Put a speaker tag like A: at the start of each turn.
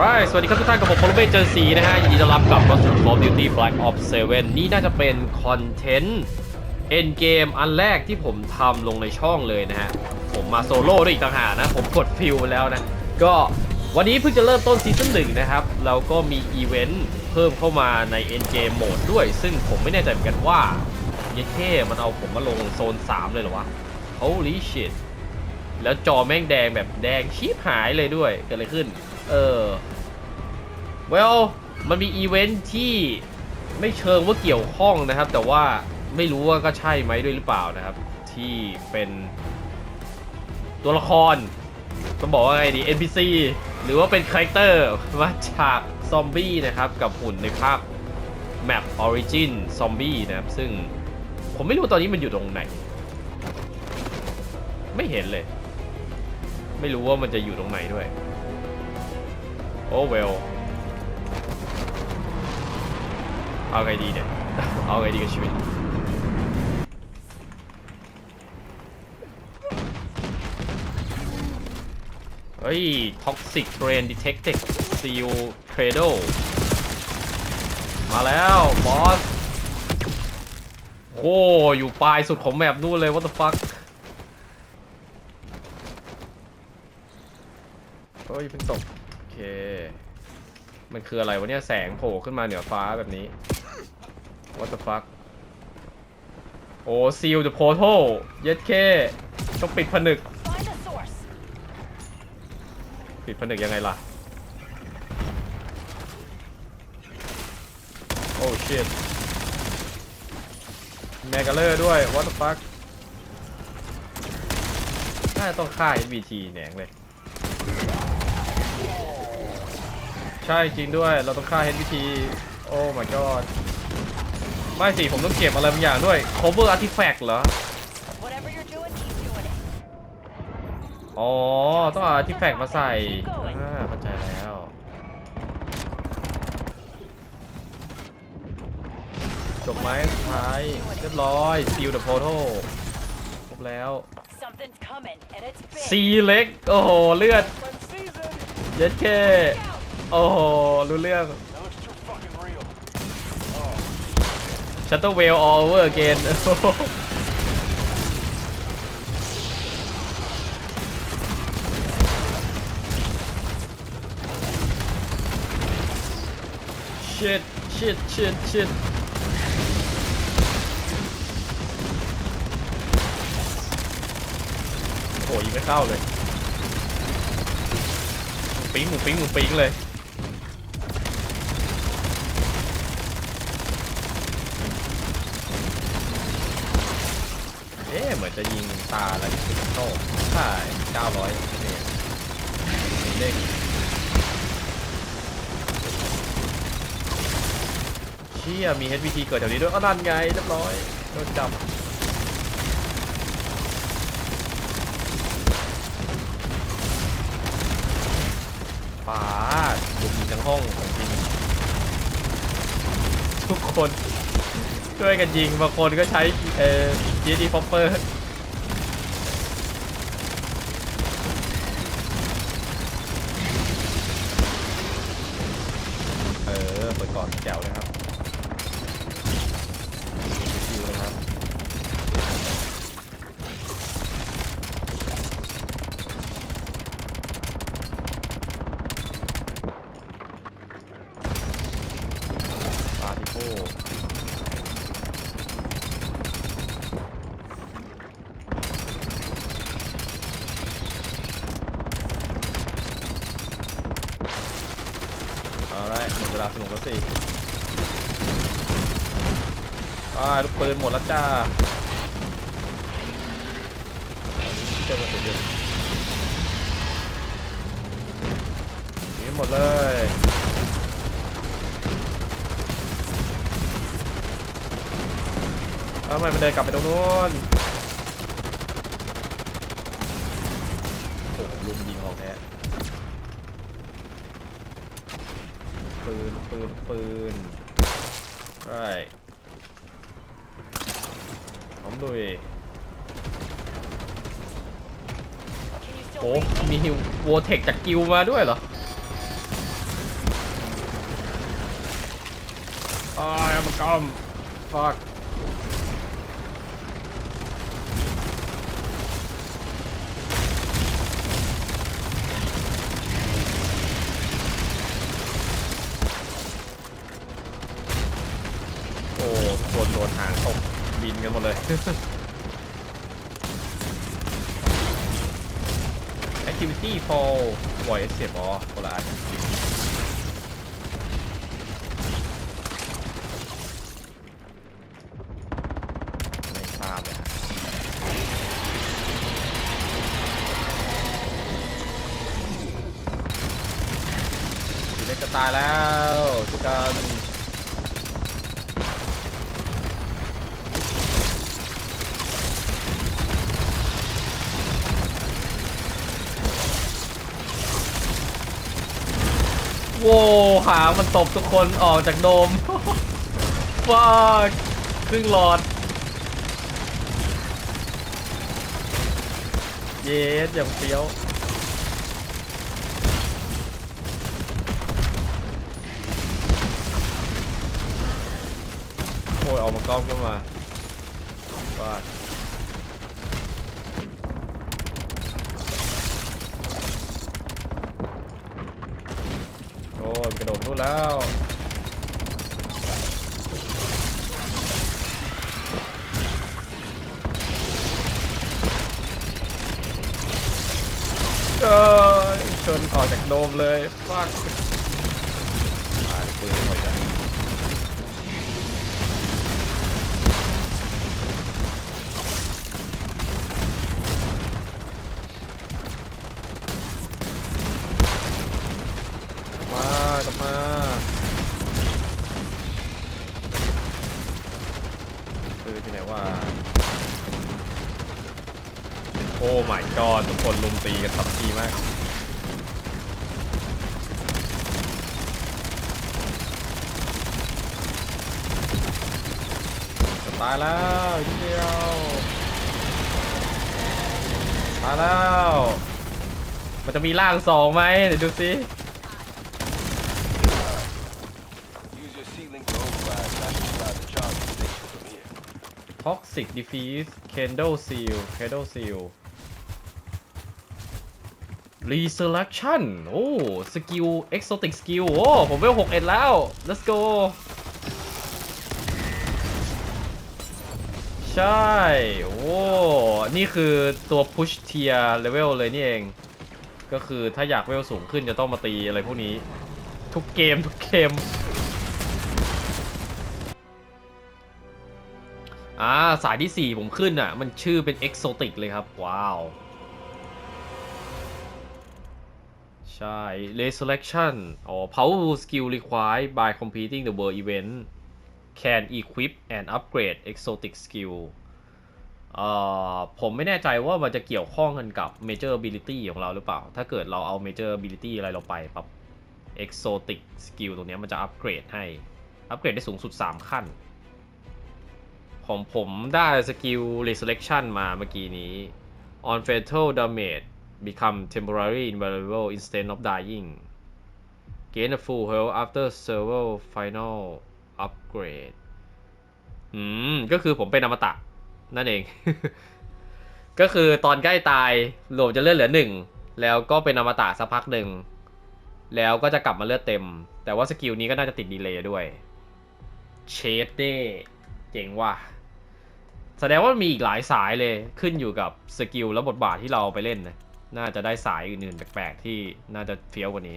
A: Alright สวัสดีครับทุกท่านกับผมพลเมฆเจอซีนะฮะยินดีต้อนรับกลับมาสู่ Call of Duty Black Ops 7 นี่น่าจะเป็นคอนเทนต์ End Game อันแรกที่ผมทำลงในช่องเลยนะฮะ ผมมาโซโล่ด้วยอีกต่างหากนะ ผมกดฟิลแล้วนะ ก็วันนี้เพิ่งจะเริ่มต้นซีซั่นหนึ่งนะครับ แล้วก็มีอีเวนต์เพิ่มเข้ามาใน End Game Mode ด้วย ซึ่งผมไม่แน่ใจเหมือนกันว่าเยเท่มันเอาผมมาลงโซน 3 เลยเหรอวะ Holy shit แล้วจอแม่งแดงแบบแดงชีพหายเลยด้วยเกิดอะไรขึ้น เออ well มันมีอีเวนท์ที่ไม่เชิงว่าเกี่ยวข้องนะครับ แต่ว่าไม่รู้ว่าก็ใช่ไหมด้วยหรือเปล่านะครับ ที่เป็นตัวละครต้องบอกว่าไงดี NPC หรือว่าเป็นคาแรคเตอร์มาจากซอมบี้นะครับ กับหุ่นในภาพ Map Origin Zombie นะครับ ซึ่งผมไม่รู้ตอนนี้มันอยู่ตรงไหน ไม่เห็นเลย ไม่รู้ว่ามันจะอยู่ตรงไหนด้วย โอ้เวลเอาไงดีเนี่ย เอาไงดีกับชีวิต เฮ้ย Toxic Brain Detected Seal Cradle มาแล้ว บอส โอ้ อยู่ปลายสุดของแมปนู่นเลย what the fuck โอ้ยเพิ่งตก มันคืออะไรวะเนี่ยแสงโผล่ขึ้นมาเหนือฟ้าแบบนี้ what the fuck โอ้ seal the portal เย็ดเคต้องปิดผนึก
B: Find the source.
A: ปิดผนึกยังไงล่ะ โอ้ shit แมกกาเลอร์ด้วย what the fuck น่าจะต้องฆ่า SVT แหนงเลย ใช่จริงด้วยเราต้องฆ่า HVT โอ้ my god ไม่สิ ผมต้องเก็บอะไรบางอย่างด้วย cover artifact เหรอ
B: Whatever you're doing, keep doing it.
A: อ๋อ ต้องเอา artifact มาใส่อ่าเข้าใจแล้ว จบไหมสุดท้าย เรียบร้อย seal the portal ครบแล้ว
B: Something's coming, and it's big.
A: ซีเล็ก โอ้โห เลือด
B: From season.
A: เย็ดเค โอ้โหรู้เรื่อง
C: Now it's too fucking real.
A: ชัตเตอร์เวล all over again ชิดชิดชิดชิดโอ้ยงไม่เข้าเลยหมูปิ้งหมูปิ้งหมูปิ้งเลย เอ๊ะเหมือน จะยิงตาอะไรสิโต้ใช่900เนี่ยมีเลขเชี่ยมี HVT เกิดแถวนี้ด้วยก็นั่นไงเรียบร้อยโดนจับป้าดบุกยิงทั้งห้องของจริงทุกคนช่วยกันยิงบางคนก็ใช้เอ่อ GD Popper เออ เปิด ก่อนแจ๋วเลยครับคิวเลยครับปาติโก้เอาละ หนุกแล้วสิอ่าลูกปืนหมดแล้วจ้าเจ้ามาเดี๋ยวนี่หมดเลยทำไมมันเดินกลับไปตรงนู้น โอ้มีวอเทคจากกิวมาด้วยเหรอไอ้อมันกอมฟอกโอ้คนโดนหางตกบินกันหมดเลย Activity for voice เสียบอ๋อคนละอันไม่ทราบเลยเล็กจะตายแล้วทุกกา ว้หางมันตบทุกคนออกจากโดมว้าครึ่งหลอด เยสอย่างเฟี้ยวโอ้ยออกมากล้องขึ้นมาว่าด โดดนู่นแล้วเออชนออกจากโดมเลยฟักตายปืนหมดแล้ว กลับมาปืนที่ไหนว่าโอ้ my god ทุกคนลุมตีกันทับทีมากตายแล้วนิดเดียวตายแล้ว มันจะมีร่างสองไหมเดี๋ยวดูสิ Toxic Defease Candle Seal Candle Seal Resurrection โอ้สกิล Exotic Skill โอ้ ผมเวล6เอ็ดแล้ว let's go ใช่ โอ้ นี่คือตัว push tier level เลยนี่เอง ก็คือถ้าอยากเวลสูงขึ้นจะต้องมาตีอะไรพวกนี้ ทุกเกม ทุกเกมาสายที่ 4 ผมขึ้นอะ มันชื่อเป็นเอกโซติกเลยครับ ว้าว ใช่ resurrection อ๋อ powerful skill required by completing the world event can equip and upgrade exotic skill ผมไม่แน่ใจว่ามันจะเกี่ยวข้องกันกับ major ability ของเราหรือเปล่า ถ้าเกิดเราเอา major ability อะไรเราไปปั๊บ exotic skill ตรงนี้มันจะอัปเกรดให้ อัปเกรดได้สูงสุด 3 ขั้น ผมผมได้สกิล resurrection มาเมื่อกี้นี้ on fatal damage become temporary invulnerable instead of dying gain a full health after several final upgrade อืม ก็คือผมเป็นอมตะ นั่นเอง ก็คือตอนใกล้ตายโหลดจะเลือดเหลือหนึ่ง แล้วก็เป็นอมตะสักพักหนึ่ง แล้วก็จะกลับมาเลือดเต็ม แต่ว่าสกิลนี้ก็น่าจะติดดีเลย์ด้วย เชดเด้เจ๋งว่ะ แสดงว่ามีอีกหลายสายเลยขึ้นอยู่กับสกิลและบทบาทที่เราไปเล่นนะน่าจะได้สายอื่นๆแปลกๆที่น่าจะเฟี้ยวกว่านี้